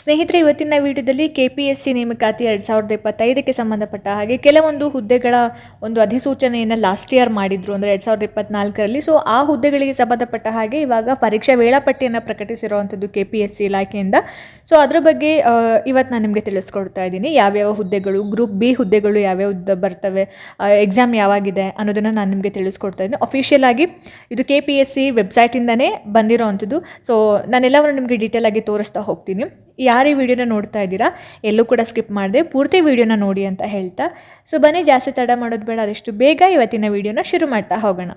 ಸ್ನೇಹಿತರೆ, ಇವತ್ತಿನ ವಿಡಿಯೋದಲ್ಲಿ ಕೆ ಪಿ ಎಸ್ ಸಿ ನೇಮಕಾತಿ ಎರಡು ಸಾವಿರದ ಇಪ್ಪತ್ತೈದಕ್ಕೆ ಸಂಬಂಧಪಟ್ಟ ಹಾಗೆ ಕೆಲವೊಂದು ಹುದ್ದೆಗಳ ಒಂದು ಅಧಿಸೂಚನೆಯನ್ನು ಲಾಸ್ಟ್ ಇಯರ್ ಮಾಡಿದ್ರು ಅಂದರೆ ಎರಡು ಸಾವಿರದ ಇಪ್ಪತ್ನಾಲ್ಕರಲ್ಲಿ. ಸೊ ಆ ಹುದ್ದೆಗಳಿಗೆ ಸಂಬಂಧಪಟ್ಟ ಹಾಗೆ ಇವಾಗ ಪರೀಕ್ಷಾ ವೇಳಾಪಟ್ಟಿಯನ್ನು ಪ್ರಕಟಿಸಿರುವಂಥದ್ದು ಕೆ ಪಿ ಎಸ್ ಸಿ ಇಲಾಖೆಯಿಂದ. ಸೊ ಅದರ ಬಗ್ಗೆ ಇವತ್ತು ನಾನು ನಿಮಗೆ ತಿಳಿಸ್ಕೊಡ್ತಾ ಇದ್ದೀನಿ. ಯಾವ್ಯಾವ ಹುದ್ದೆಗಳು ಗ್ರೂಪ್ ಬಿ ಹುದ್ದೆಗಳು ಯಾವ್ಯಾವ ಬರ್ತವೆ ಎಕ್ಸಾಮ್ ಯಾವಾಗಿದೆ ಅನ್ನೋದನ್ನು ನಾನು ನಿಮಗೆ ತಿಳಿಸ್ಕೊಡ್ತಾ ಇದ್ದೀನಿ. ಅಫಿಷಿಯಲ್ ಆಗಿ ಇದು ಕೆ ಪಿ ಎಸ್ ಸಿ ವೆಬ್ಸೈಟಿಂದನೇ ಬಂದಿರೋವಂಥದ್ದು ಸೊ ನಾನೆಲ್ಲವನ್ನು ನಿಮಗೆ ಡೀಟೇಲ್ ಆಗಿ ತೋರಿಸ್ತಾ ಹೋಗ್ತೀನಿ. ಯಾರು ಈ ವಿಡಿಯೋನ ನೋಡ್ತಾ ಇದ್ದೀರಾ, ಎಲ್ಲೂ ಕೂಡ ಸ್ಕಿಪ್ ಮಾಡಿದೆ, ಪೂರ್ತಿ ವಿಡಿಯೋನ ನೋಡಿ ಅಂತ ಹೇಳ್ತಾ. ಸೊ ಬನ್ನಿ, ಜಾಸ್ತಿ ತಡ ಮಾಡೋದು ಬೇಡ ಅದೆಷ್ಟು ಬೇಗ ಇವತ್ತಿನ ವಿಡಿಯೋನ ಶುರು ಮಾಡ್ತಾ ಹೋಗೋಣ.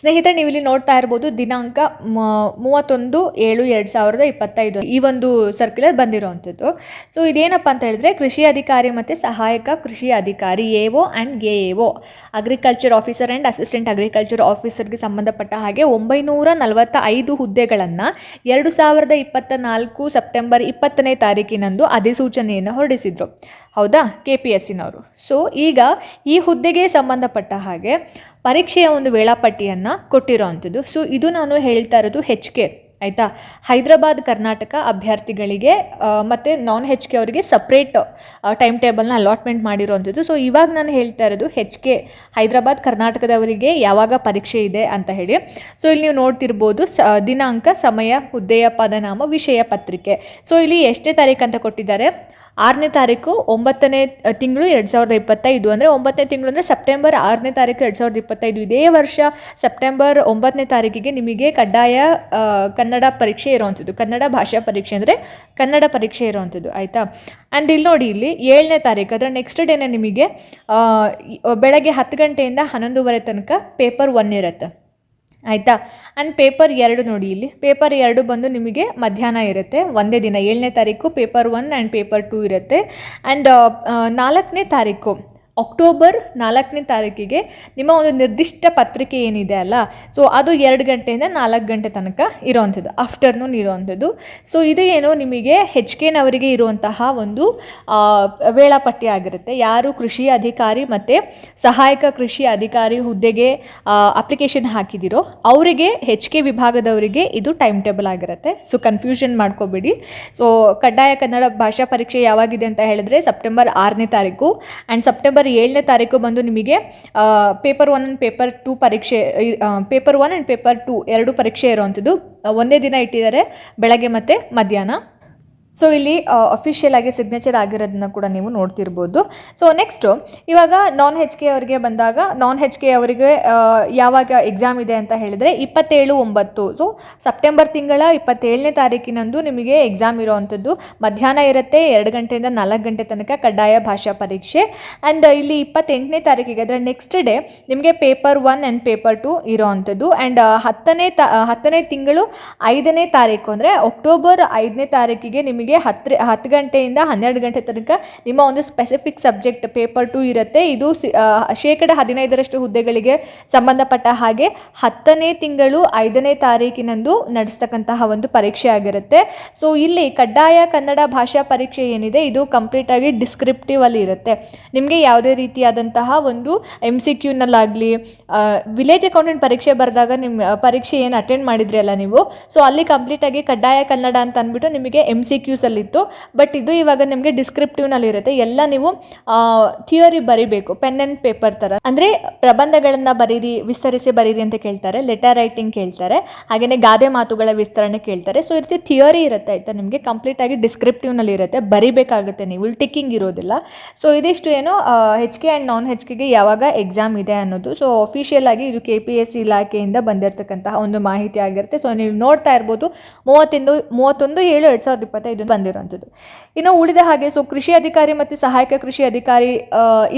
ಸ್ನೇಹಿತರೆ, ನೀವು ಇಲ್ಲಿ ನೋಡ್ತಾ ಇರ್ಬೋದು ದಿನಾಂಕ ಮೂವತ್ತೊಂದು ಏಳು ಎರಡು ಸಾವಿರದ ಇಪ್ಪತ್ತೈದು. ಈ ಒಂದು ಸರ್ಕ್ಯುಲರ್ ಬಂದಿರುವಂಥದ್ದು. ಸೊ ಇದೇನಪ್ಪ ಅಂತ ಹೇಳಿದ್ರೆ, ಕೃಷಿ ಅಧಿಕಾರಿ ಮತ್ತು ಸಹಾಯಕ ಕೃಷಿ ಅಧಿಕಾರಿ A O and A O agriculture officer and assistant agriculture ಆಫೀಸರ್ಗೆ ಸಂಬಂಧಪಟ್ಟ ಹಾಗೆ ಒಂಬೈನೂರ ನಲವತ್ತ ಐದು ಹುದ್ದೆಗಳನ್ನು ಎರಡು ಸಾವಿರದ ಇಪ್ಪತ್ತ ನಾಲ್ಕು ಸೆಪ್ಟೆಂಬರ್ ಇಪ್ಪತ್ತನೇ ತಾರೀಕಿನಂದು ಅಧಿಸೂಚನೆಯನ್ನು ಹೊರಡಿಸಿದ್ರು. ಹೌದಾ? ಕೆ ಪಿ ಎಸ್ ಸಿನವರು ಸೊ ಈಗ ಈ ಹುದ್ದೆಗೆ ಸಂಬಂಧಪಟ್ಟ ಹಾಗೆ ಪರೀಕ್ಷೆಯ ಒಂದು ವೇಳಾಪಟ್ಟಿಯನ್ನು ಕೊಟ್ಟಿರೋವಂಥದ್ದು ಸೊ ಇದು ನಾನು ಹೇಳ್ತಾ ಇರೋದು ಹೆಚ್ ಕೆ ಆಯಿತಾ? ಹೈದರಾಬಾದ್ ಕರ್ನಾಟಕ ಅಭ್ಯರ್ಥಿಗಳಿಗೆ ಮತ್ತು ನಾನ್ ಹೆಚ್ ಕೆ ಅವರಿಗೆ ಸಪ್ರೇಟ್ ಟೈಮ್ ಟೇಬಲ್ನ ಅಲಾಟ್ಮೆಂಟ್ ಮಾಡಿರೋವಂಥದ್ದು ಸೊ ಇವಾಗ ನಾನು ಹೇಳ್ತಾ ಇರೋದು ಹೆಚ್ ಕೆ ಹೈದರಾಬಾದ್ ಕರ್ನಾಟಕದವರಿಗೆ ಯಾವಾಗ ಪರೀಕ್ಷೆ ಇದೆ ಅಂತ ಹೇಳಿ. ಸೊ ಇಲ್ಲಿ ನೀವು ನೋಡ್ತಿರ್ಬೋದು, ಸ, ದಿನಾಂಕ, ಸಮಯ, ಹುದ್ದೆಯ ಪದನಾಮ, ವಿಷಯ ಪತ್ರಿಕೆ. ಸೊ ಇಲ್ಲಿ ಎಷ್ಟೇ ತಾರೀಕು ಅಂತ ಕೊಟ್ಟಿದ್ದಾರೆ? ಆರನೇ ತಾರೀಕು ಒಂಬತ್ತನೇ ತಿಂಗಳು ಎರಡು ಸಾವಿರದ ಇಪ್ಪತ್ತೈದು. ಅಂದರೆ ಒಂಬತ್ತನೇ ತಿಂಗಳು ಅಂದರೆ ಸೆಪ್ಟೆಂಬರ್ ಆರನೇ ತಾರೀಕು ಎರಡು ಸಾವಿರದ ಇಪ್ಪತ್ತೈದು. ಇದೇ ವರ್ಷ ಸೆಪ್ಟೆಂಬರ್ ಒಂಬತ್ತನೇ ತಾರೀಕಿಗೆ ನಿಮಗೆ ಕಡ್ಡಾಯ ಕನ್ನಡ ಪರೀಕ್ಷೆ ಇರುವಂಥದ್ದು. ಕನ್ನಡ ಭಾಷಾ ಪರೀಕ್ಷೆ ಅಂದರೆ ಕನ್ನಡ ಪರೀಕ್ಷೆ ಇರುವಂಥದ್ದು. ಆಯಿತಾ? ಆ್ಯಂಡ್ ಇಲ್ಲಿ ನೋಡಿ, ಇಲ್ಲಿ ಏಳನೇ ತಾರೀಕು, ಅದರ ನೆಕ್ಸ್ಟ್ ಡೇನೇ ನಿಮಗೆ ಬೆಳಗ್ಗೆ ಹತ್ತು ಗಂಟೆಯಿಂದ ಹನ್ನೊಂದುವರೆ ತನಕ ಪೇಪರ್ ಒನ್ ಇರುತ್ತೆ. ಆಯಿತಾ? ಆ್ಯಂಡ್ ಪೇಪರ್ ಎರಡು ನೋಡಿ ಇಲ್ಲಿ. ಪೇಪರ್ ಎರಡು ಬಂದು ನಿಮಗೆ ಮಧ್ಯಾಹ್ನ ಇರುತ್ತೆ. ಒಂದೇ ದಿನ. ಏಳನೇ ತಾರೀಕು paper one and paper two ಇರುತ್ತೆ. ಆ್ಯಂಡ್ ನಾಲ್ಕನೇ ತಾರೀಕು ಅಕ್ಟೋಬರ್ ನಾಲ್ಕನೇ ತಾರೀಕಿಗೆ ನಿಮ್ಮ ಒಂದು ನಿರ್ದಿಷ್ಟ ಪತ್ರಿಕೆ ಏನಿದೆ ಅಲ್ಲ ಸೊ ಅದು ಎರಡು ಗಂಟೆಯಿಂದ ನಾಲ್ಕು ಗಂಟೆ ತನಕ ಇರೋವಂಥದ್ದು ಆಫ್ಟರ್ನೂನ್ ಇರೋವಂಥದ್ದು. ಸೊ ಇದು ಏನು ನಿಮಗೆ ಹೆಚ್ ಕೆನವರಿಗೆ ಇರುವಂತಹ ಒಂದು ವೇಳಾಪಟ್ಟಿ ಆಗಿರುತ್ತೆ. ಯಾರು ಕೃಷಿ ಅಧಿಕಾರಿ ಮತ್ತು ಸಹಾಯಕ ಕೃಷಿ ಅಧಿಕಾರಿ ಹುದ್ದೆಗೆ ಅಪ್ಲಿಕೇಶನ್ ಹಾಕಿದಿರೋ ಅವರಿಗೆ ಹೆಚ್ ಕೆ ವಿಭಾಗದವರಿಗೆ ಇದು ಟೈಮ್ ಟೇಬಲ್ ಆಗಿರುತ್ತೆ. ಸೊ ಕನ್ಫ್ಯೂಷನ್ ಮಾಡ್ಕೋಬೇಡಿ. ಸೊ ಕಡ್ಡಾಯ ಕನ್ನಡ ಭಾಷಾ ಪರೀಕ್ಷೆ ಯಾವಾಗಿದೆ ಅಂತ ಹೇಳಿದ್ರೆ ಸೆಪ್ಟೆಂಬರ್ ಆರನೇ ತಾರೀಕು. ಆ್ಯಂಡ್ ಸೆಪ್ಟೆಂಬರ್ ಏಳನೇ ತಾರೀಕು ಬಂದು ನಿಮಗೆ paper one and paper two ಪರೀಕ್ಷೆ paper one and paper two ಎರಡು ಪರೀಕ್ಷೆ ಇರುವಂಥದ್ದು ಒಂದೇ ದಿನ ಇಟ್ಟಿದ್ದಾರೆ, ಬೆಳಗ್ಗೆ ಮತ್ತು ಮಧ್ಯಾಹ್ನ. ಸೊ ಇಲ್ಲಿ ಅಫಿಷಿಯಲ್ ಆಗಿ ಸಿಗ್ನೇಚರ್ ಆಗಿರೋದನ್ನ ಕೂಡ ನೀವು ನೋಡ್ತಿರ್ಬೋದು. ಸೊ ನೆಕ್ಸ್ಟು ಇವಾಗ ನಾನ್ ಹೆಚ್ ಕೆ ಅವರಿಗೆ ಬಂದಾಗ ನಾನ್ ಹೆಚ್ ಕೆ ಅವರಿಗೆ ಯಾವಾಗ ಎಕ್ಸಾಮ್ ಇದೆ ಅಂತ ಹೇಳಿದರೆ ಇಪ್ಪತ್ತೇಳು ಒಂಬತ್ತು. ಸೊ ಸೆಪ್ಟೆಂಬರ್ ತಿಂಗಳ ಇಪ್ಪತ್ತೇಳನೇ ತಾರೀಕಿನಂದು ನಿಮಗೆ ಎಕ್ಸಾಮ್ ಇರೋವಂಥದ್ದು. ಮಧ್ಯಾಹ್ನ ಇರುತ್ತೆ ಎರಡು ಗಂಟೆಯಿಂದ ನಾಲ್ಕು ಗಂಟೆ ತನಕ ಕಡ್ಡಾಯ ಭಾಷಾ ಪರೀಕ್ಷೆ. ಆ್ಯಂಡ್ ಇಲ್ಲಿ ಇಪ್ಪತ್ತೆಂಟನೇ ತಾರೀಕಿಗೆ, ಅಂದರೆ ನೆಕ್ಸ್ಟ್ ಡೇ ನಿಮಗೆ paper one and paper two ಇರೋವಂಥದ್ದು. And ಹತ್ತನೇ ತಾ, ಹತ್ತನೇ ತಿಂಗಳು ಐದನೇ ತಾರೀಕು ಅಂದರೆ ಅಕ್ಟೋಬರ್ ಐದನೇ ತಾರೀಕಿಗೆ ನಿಮಗೆ ಹತ್ತು ಹತ್ತು ಗಂಟೆಯಿಂದ ಹನ್ನೆರಡು ಗಂಟೆ ತನಕ ನಿಮ್ಮ ಒಂದು ಸ್ಪೆಸಿಫಿಕ್ ಸಬ್ಜೆಕ್ಟ್ ಪೇಪರ್ ಟು ಇರುತ್ತೆ. ಇದು ಶೇಕಡ ಹದಿನೈದರಷ್ಟು ಹುದ್ದೆಗಳಿಗೆ ಸಂಬಂಧಪಟ್ಟ ಹಾಗೆ ಹತ್ತನೇ ತಿಂಗಳು ಐದನೇ ತಾರೀಕಿನಂದು ನಡೆಸ್ತಕ್ಕಂತಹ ಒಂದು ಪರೀಕ್ಷೆ ಆಗಿರುತ್ತೆ. ಸೊ ಇಲ್ಲಿ ಕಡ್ಡಾಯ ಕನ್ನಡ ಭಾಷಾ ಪರೀಕ್ಷೆ ಏನಿದೆ, ಇದು ಕಂಪ್ಲೀಟ್ ಆಗಿ ಡಿಸ್ಕ್ರಿಪ್ಟಿವ್ ಅಲ್ಲಿ ಇರುತ್ತೆ. ನಿಮಗೆ ಯಾವುದೇ ರೀತಿಯಾದಂತಹ ಒಂದು ಎಂ ಸಿ ಕ್ಯೂನಲ್ಲಾಗಲಿ ವಿಲೇಜ್ ಅಕೌಂಟೆಂಟ್ ಪರೀಕ್ಷೆ ಬರೆದಾಗ ನಿಮ್ಮ ಪರೀಕ್ಷೆ ಏನು ಅಟೆಂಡ್ ಮಾಡಿದ್ರಿ ಅಲ್ಲ ನೀವು? ಸೊ ಅಲ್ಲಿ ಕಂಪ್ಲೀಟ್ ಆಗಿ ಕಡ್ಡಾಯ ಕನ್ನಡ ಅಂತ ಅಂದ್ಬಿಟ್ಟು ನಿಮಗೆ ಎಂ ಸಿ ಇತ್ತು. ಬಟ್ ಇದು ಇವಾಗ ನಿಮಗೆ ಡಿಸ್ಕ್ರಿಪ್ಟಿವ್ನಲ್ಲಿ ಇರುತ್ತೆ. ಎಲ್ಲ ನೀವು ಥಿಯರಿ ಬರಿಬೇಕು. ಪೆನ್ ಆ್ಯಂಡ್ ಪೇಪರ್ ಥರ ಅಂದರೆ ಪ್ರಬಂಧಗಳನ್ನು ಬರೀರಿ, ವಿಸ್ತರಿಸಿ ಬರೀರಿ ಅಂತ ಕೇಳ್ತಾರೆ. ಲೆಟರ್ ರೈಟಿಂಗ್ ಕೇಳ್ತಾರೆ. ಹಾಗೆಯೇ ಗಾದೆ ಮಾತುಗಳ ವಿಸ್ತರಣೆ ಕೇಳ್ತಾರೆ. ಸೊ ಈ ರೀತಿ ಥಿಯರಿ ಇರುತ್ತೆ ಆಯಿತಾ ನಿಮಗೆ? ಕಂಪ್ಲೀಟ್ ಆಗಿ ಡಿಸ್ಕ್ರಿಪ್ಟಿವ್ನಲ್ಲಿ ಇರುತ್ತೆ. ಬರಿಬೇಕಾಗುತ್ತೆ ನೀವು. ಟಿಕ್ಕಿಂಗ್ ಇರೋದಿಲ್ಲ. ಸೊ ಇದಿಷ್ಟು ಏನು H K and non H ಕೆಗೆ ಯಾವಾಗ ಎಕ್ಸಾಮ್ ಇದೆ ಅನ್ನೋದು. ಸೊ ಅಫಿಷಿಯಲ್ ಆಗಿ ಇದು ಕೆ ಪಿ ಇಲಾಖೆಯಿಂದ ಬಂದಿರತಕ್ಕಂತಹ ಒಂದು ಮಾಹಿತಿ ಆಗಿರುತ್ತೆ. ಸೊ ನೀವು ನೋಡ್ತಾ ಇರ್ಬೋದು. ಮೂವತ್ತೊಂದು ಮೂವತ್ತೊಂದು ಏಳು ಎರಡು ಸಾವಿರದ ಇಪ್ಪತ್ತೈದು ಬಂದಿರೋಂಥದ್ದು. ಇನ್ನು ಉಳಿದ ಹಾಗೆ ಸೊ ಕೃಷಿ ಅಧಿಕಾರಿ ಮತ್ತು ಸಹಾಯಕ ಕೃಷಿ ಅಧಿಕಾರಿ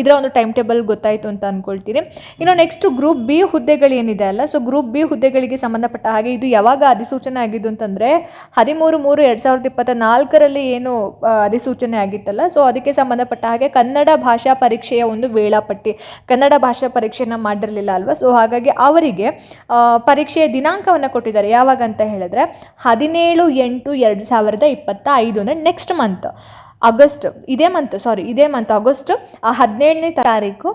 ಇದರ ಒಂದು ಟೈಮ್ ಟೇಬಲ್ ಗೊತ್ತಾಯಿತು ಅಂತ ಅಂದ್ಕೊಳ್ತೀನಿ ಇನ್ನು ನೆಕ್ಸ್ಟ್ ಗ್ರೂಪ್ ಬಿ ಹುದ್ದೆಗಳು ಏನಿದೆ ಅಲ್ಲ ಸೊ ಗ್ರೂಪ್ ಬಿ ಹುದ್ದೆಗಳಿಗೆ ಸಂಬಂಧಪಟ್ಟ ಹಾಗೆ ಇದು ಯಾವಾಗ ಅಧಿಸೂಚನೆ ಆಗಿದ್ದು ಅಂತಂದರೆ, ಹದಿಮೂರು ಮೂರು ಎರಡು ಸಾವಿರದ ಇಪ್ಪತ್ತ ನಾಲ್ಕರಲ್ಲಿ ಏನು ಅಧಿಸೂಚನೆ ಆಗಿತ್ತಲ್ಲ ಸೊ ಅದಕ್ಕೆ ಸಂಬಂಧಪಟ್ಟ ಹಾಗೆ ಕನ್ನಡ ಭಾಷಾ ಪರೀಕ್ಷೆಯ ಒಂದು ವೇಳಾಪಟ್ಟಿ. ಕನ್ನಡ ಭಾಷಾ ಪರೀಕ್ಷೆನ ಮಾಡಿರಲಿಲ್ಲ ಅಲ್ವಾ ಸೊ ಹಾಗಾಗಿ ಅವರಿಗೆ ಪರೀಕ್ಷೆಯ ದಿನಾಂಕವನ್ನು ಕೊಟ್ಟಿದ್ದಾರೆ. ಯಾವಾಗ ಅಂತ ಹೇಳಿದ್ರೆ, ಹದಿನೇಳು ಎಂಟು ಎರಡು ಸಾವಿರದ ಇಪ್ಪತ್ತ ಐದು ಅಂದರೆ ನೆಕ್ಸ್ಟ್ ಮಂತ್ ಆಗಸ್ಟ್ ಇದೇ ಮಂತ್ ಸಾರಿ ಇದೇ ಮಂತ್ ಆಗಸ್ಟ್ ಹದಿನೇಳನೇ ತಾರೀಕು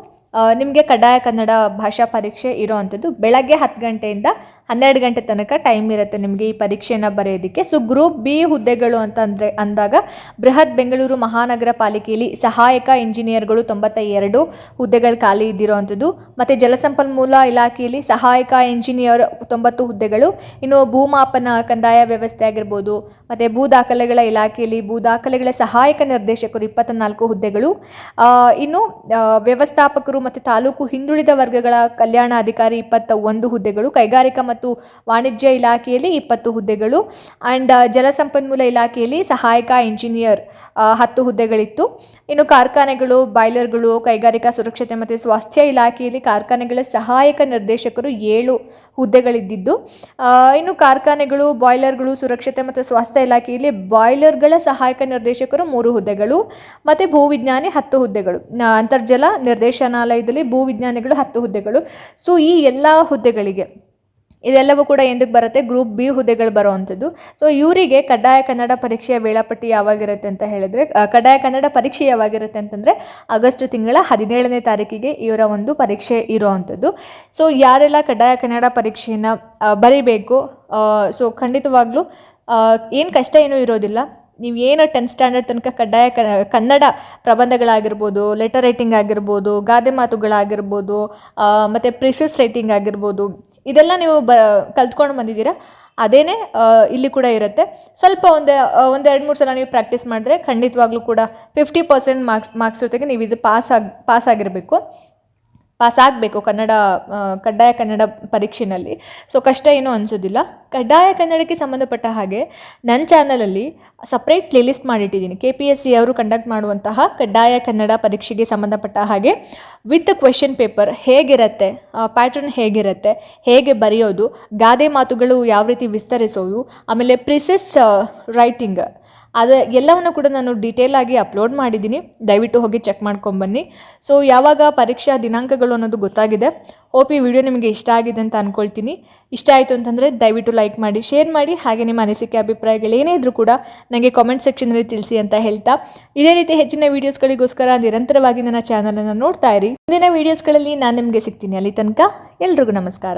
ನಿಮಗೆ ಕಡ್ಡಾಯ ಕನ್ನಡ ಭಾಷಾ ಪರೀಕ್ಷೆ ಇರೋವಂಥದ್ದು ಬೆಳಗ್ಗೆ ಹತ್ತು ಗಂಟೆಯಿಂದ ಹನ್ನೆರಡು ಗಂಟೆ ತನಕ ಟೈಮ್ ಇರುತ್ತೆ ನಿಮಗೆ ಈ ಪರೀಕ್ಷೆನ ಬರೆಯೋದಕ್ಕೆ. ಸೊ ಗ್ರೂಪ್ ಬಿ ಹುದ್ದೆಗಳು ಅಂತ ಅಂದರೆ ಅಂದಾಗ ಬೃಹತ್ ಬೆಂಗಳೂರು ಮಹಾನಗರ ಪಾಲಿಕೆಯಲ್ಲಿ ಸಹಾಯಕ ಇಂಜಿನಿಯರ್ಗಳು ತೊಂಬತ್ತ ಎರಡು ಹುದ್ದೆಗಳು ಖಾಲಿ ಇದ್ದಿರೋವಂಥದ್ದು. ಮತ್ತು ಜಲಸಂಪನ್ಮೂಲ ಇಲಾಖೆಯಲ್ಲಿ ಸಹಾಯಕ ಇಂಜಿನಿಯರ್ ತೊಂಬತ್ತು ಹುದ್ದೆಗಳು. ಇನ್ನು ಭೂಮಾಪನ ಕಂದಾಯ ವ್ಯವಸ್ಥೆ ಆಗಿರ್ಬೋದು ಮತ್ತು ಭೂ ದಾಖಲೆಗಳ ಇಲಾಖೆಯಲ್ಲಿ ಭೂ ದಾಖಲೆಗಳ ಸಹಾಯಕ ನಿರ್ದೇಶಕರು ಇಪ್ಪತ್ತ ನಾಲ್ಕು ಹುದ್ದೆಗಳು ಇನ್ನು ಆ, ವ್ಯವಸ್ಥಾಪಕರು ಮತ್ತು ತಾಲೂಕು ಹಿಂದುಳಿದ ವರ್ಗಗಳ ಕಲ್ಯಾಣ ಅಧಿಕಾರಿ ಇಪ್ಪತ್ತ ಒಂದು ಹುದ್ದೆಗಳು ಕೈಗಾರಿಕಾ ಮತ್ತು ವಾಣಿಜ್ಯ ಇಲಾಖೆಯಲ್ಲಿ ಇಪ್ಪತ್ತು ಹುದ್ದೆಗಳು ಆ್ಯಂಡ್ ಜಲಸಂಪನ್ಮೂಲ ಇಲಾಖೆಯಲ್ಲಿ ಸಹಾಯಕ ಇಂಜಿನಿಯರ್ ಆ, ಹತ್ತು ಹುದ್ದೆಗಳಿತ್ತು. ಇನ್ನು ಕಾರ್ಖಾನೆಗಳು ಬಾಯ್ಲರ್ಗಳು ಕೈಗಾರಿಕಾ ಸುರಕ್ಷತೆ ಮತ್ತು ಸ್ವಾಸ್ಥ್ಯ ಇಲಾಖೆಯಲ್ಲಿ ಕಾರ್ಖಾನೆಗಳ ಸಹಾಯಕ ನಿರ್ದೇಶಕರು ಏಳು ಹುದ್ದೆಗಳಿದ್ದಿದ್ದು ಇನ್ನು ಕಾರ್ಖಾನೆಗಳು ಬಾಯ್ಲರ್ಗಳು ಸುರಕ್ಷತೆ ಮತ್ತು ಸ್ವಾಸ್ಥ್ಯ ಇಲಾಖೆಯಲ್ಲಿ ಬಾಯ್ಲರ್ಗಳ ಸಹಾಯಕ ನಿರ್ದೇಶಕರು ಮೂರು ಹುದ್ದೆಗಳು ಮತ್ತು ಭೂವಿಜ್ಞಾನಿ ಹತ್ತು ಹುದ್ದೆಗಳು. ಅಂತರ್ಜಲ ಅಂತರ್ಜಲ ನಿರ್ದೇಶನಾಲಯದಲ್ಲಿ ಭೂವಿಜ್ಞಾನಿಗಳು ಹತ್ತು ಹುದ್ದೆಗಳು. ಸೊ ಈ ಎಲ್ಲ ಹುದ್ದೆಗಳಿಗೆ ಇದೆಲ್ಲವೂ ಕೂಡ ಎಂದಕ್ಕೆ ಬರುತ್ತೆ? ಗ್ರೂಪ್ ಬಿ ಹುದ್ದೆಗಳು ಬರುವಂಥದ್ದು. ಸೊ ಇವರಿಗೆ ಕಡ್ಡಾಯ ಕನ್ನಡ ಪರೀಕ್ಷೆಯ ವೇಳಾಪಟ್ಟಿ ಯಾವಾಗಿರುತ್ತೆ ಅಂತ ಹೇಳಿದ್ರೆ ಕಡ್ಡಾಯ ಕನ್ನಡ ಪರೀಕ್ಷೆ ಯಾವಾಗಿರುತ್ತೆ ಅಂತಂದರೆ ಆಗಸ್ಟ್ ತಿಂಗಳ ಹದಿನೇಳನೇ ತಾರೀಕಿಗೆ ಇವರ ಒಂದು ಪರೀಕ್ಷೆ ಇರೋವಂಥದ್ದು. ಸೊ ಯಾರೆಲ್ಲ ಕಡ್ಡಾಯ ಕನ್ನಡ ಪರೀಕ್ಷೆಯನ್ನು ಬರೀಬೇಕು ಸೊ ಖಂಡಿತವಾಗ್ಲೂ ಏನು ಕಷ್ಟ ಏನೂ ಇರೋದಿಲ್ಲ. ನೀವು ಏನು ಟೆಂತ್ ಸ್ಟ್ಯಾಂಡರ್ಡ್ ತನಕ ಕಡ್ಡಾಯ ಕನ್ನಡ ಪ್ರಬಂಧಗಳಾಗಿರ್ಬೋದು ಲೆಟರ್ ರೈಟಿಂಗ್ ಆಗಿರ್ಬೋದು, ಗಾದೆ ಮಾತುಗಳಾಗಿರ್ಬೋದು ಮತ್ತು ಪ್ರಿಸಸ್ ರೈಟಿಂಗ್ ಆಗಿರ್ಬೋದು, ಇದೆಲ್ಲ ನೀವು ಬ, ಕಲ್ತ್ಕೊಂಡು ಬಂದಿದ್ದೀರಾ? ಅದೇನೇ ಇಲ್ಲಿ ಕೂಡ ಇರುತ್ತೆ. ಸ್ವಲ್ಪ ಒಂದು ಒಂದು ಎರಡು ಮೂರು ಸಲ ನೀವು ಪ್ರಾಕ್ಟೀಸ್ ಮಾಡಿದ್ರೆ ಖಂಡಿತವಾಗ್ಲೂ ಕೂಡ ಫಿಫ್ಟಿ ಪರ್ಸೆಂಟ್ ಮಾರ್ಕ್ಸ್ ಮಾರ್ಕ್ಸ್ ಜೊತೆಗೆ ನೀವು ಇದು ಪಾಸ್ ಆಗಿ ಪಾಸ್ ಆಗಿರಬೇಕು. ಪಾಸ್ ಆಗಬೇಕು ಕನ್ನಡ ಕಡ್ಡಾಯ ಕನ್ನಡ ಪರೀಕ್ಷೆನಲ್ಲಿ. ಸೊ ಕಷ್ಟ ಏನೂ ಅನಿಸೋದಿಲ್ಲ. ಕಡ್ಡಾಯ ಕನ್ನಡಕ್ಕೆ ಸಂಬಂಧಪಟ್ಟ ಹಾಗೆ ನನ್ನ ಚಾನಲಲ್ಲಿ ಸಪ್ರೇಟ್ ಪ್ಲೇಲಿಸ್ಟ್ ಮಾಡಿಟ್ಟಿದ್ದೀನಿ. ಕೆ ಪಿ ಎಸ್ ಸಿ ಅವರು ಕಂಡಕ್ಟ್ ಮಾಡುವಂತಹ ಕಡ್ಡಾಯ ಕನ್ನಡ ಪರೀಕ್ಷೆಗೆ ಸಂಬಂಧಪಟ್ಟ ಹಾಗೆ ವಿತ್ ಕ್ವೆಶನ್ ಪೇಪರ್ ಹೇಗಿರುತ್ತೆ ಪ್ಯಾಟರ್ನ್ ಹೇಗಿರುತ್ತೆ, ಹೇಗೆ ಬರೆಯೋದು, ಗಾದೆ ಮಾತುಗಳು ಯಾವ ರೀತಿ ವಿಸ್ತರಿಸೋದು, ಆಮೇಲೆ ಪ್ರಿಸೆಸ್ ರೈಟಿಂಗ್ ಅದು ಎಲ್ಲವನ್ನು ಕೂಡ ನಾನು ಡೀಟೇಲ್ ಆಗಿ ಅಪ್ಲೋಡ್ ಮಾಡಿದ್ದೀನಿ. ದಯವಿಟ್ಟು ಹೋಗಿ ಚೆಕ್ ಮಾಡ್ಕೊಂಬನ್ನಿ ಸೊ ಯಾವಾಗ ಪರೀಕ್ಷಾ ದಿನಾಂಕಗಳು ಅನ್ನೋದು ಗೊತ್ತಾಗಿದೆ. ಓಪಿ ವಿಡಿಯೋ ನಿಮಗೆ ಇಷ್ಟ ಆಗಿದೆ ಅಂತ ಅಂದ್ಕೊಳ್ತೀನಿ ಇಷ್ಟ ಆಯಿತು ಅಂತಂದರೆ ದಯವಿಟ್ಟು ಲೈಕ್ ಮಾಡಿ ಶೇರ್ ಮಾಡಿ, ಹಾಗೆ ನಿಮ್ಮ ಅನಿಸಿಕೆ, ಅಭಿಪ್ರಾಯಗಳು ಏನೇ ಇದ್ರೂ ಕೂಡ ನನಗೆ ಕಾಮೆಂಟ್ ಸೆಕ್ಷನಲ್ಲಿ ತಿಳಿಸಿ ಅಂತ ಹೇಳ್ತಾ. ಇದೇ ರೀತಿ ಹೆಚ್ಚಿನ ವೀಡಿಯೋಸ್ಗಳಿಗೋಸ್ಕರ ನಿರಂತರವಾಗಿ ನನ್ನ ಚಾನಲನ್ನು ನೋಡ್ತಾ ಇರಿ. ಮುಂದಿನ ವೀಡಿಯೋಸ್ಗಳಲ್ಲಿ ನಾನು ನಿಮಗೆ ಸಿಗ್ತೀನಿ ಅಲ್ಲಿ ತನಕ. ಎಲ್ರಿಗೂ ನಮಸ್ಕಾರ.